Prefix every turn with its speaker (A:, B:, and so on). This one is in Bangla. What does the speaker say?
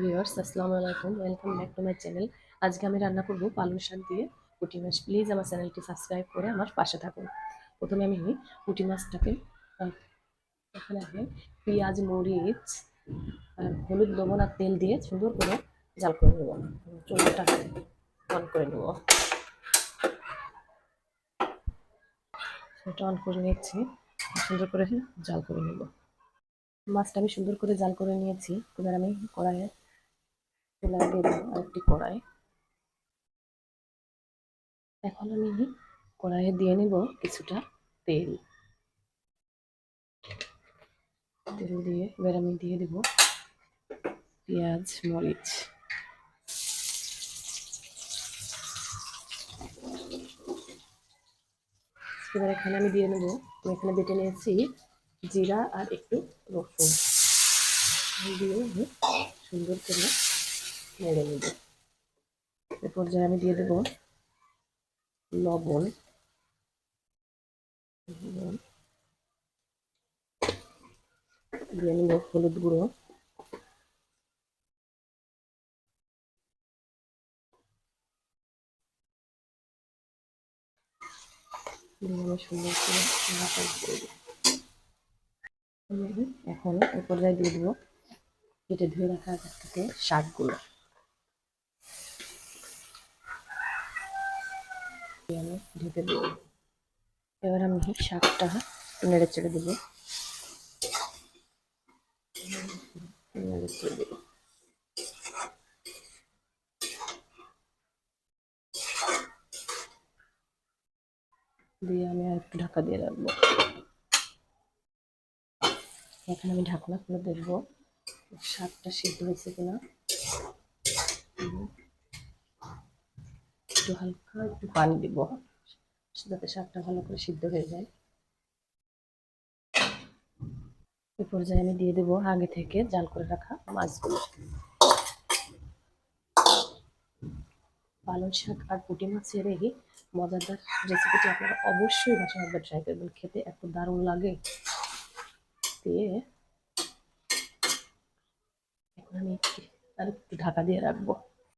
A: ভিউয়ার্স, আসসালামু আলাইকুম। Welcome back to my channel আজকে আমি রান্না করব পালং শাক দিয়ে পুঁটি মাছ। প্লিজ আমার চ্যানেলটি সাবস্ক্রাইব করে আমার পাশে থাকুন। প্রথমে আমি পুঁটি মাছটাকে এখানে আমি পেঁয়াজ, মরিচ আর হলুদ, লবণ আর তেল দিয়ে সুন্দর করে জাল করে নেব। চুলাটা অন করে নেব। সেটা অন করে নিয়েছি। সুন্দর করে জাল করে নেব। মাছটা আমি সুন্দর করে জাল করে নিয়েছি। এবার আমি কড়াইয়ে চুলা দেবো আরেকটি কড়াই। এখন আমি কড়াইয়ে দিয়ে নেব কিছুটা তেল। তেল দিয়ে এবার আমি দিয়ে দেব পেঁয়াজ, মরিচ। এবার এখানে আমি দিয়ে নেব, আমি এখানে বেটে নিয়েছি জিরা আর একটু রসুন। দিয়ে সুন্দর করে নেড়ে নেব। এ পর্যায়ে আমি দিয়ে দেব লবণ। দিয়ে নেব হলুদ গুঁড়ো। সুন্দর করে নাড়াচাড়া এখন এ দিয়ে দেবো, কেটে ধুয়ে রাখা শাকগুলো। আমি ঢেকে দেবো। এবার আমি শাকটা নেড়ে চেড়ে দেবো। দিয়ে আমি আর একটু ঢাকা দিয়ে রাখব। এখন আমি ঢাকনা খুলে দেখব, শাকটা সিদ্ধ হয়েছে কিনা। একটু হালকা একটু পানি দিব। যাতে শাকটা ভালো করে সিদ্ধ হয়ে যায়। এ পর্যায়ে আমি দিয়ে দেবো আগে থেকে জাল করে রাখা মাছগুলো। পালং শাক আর পুঁটি মাছের এই মজাদার রেসিপিটি আপনারা অবশ্যই বাসায় একবার ট্রাই করবেন। খেতে এত দারুণ লাগে। দিয়ে এখন আমি আর একটু ঢাকা দিয়ে রাখব।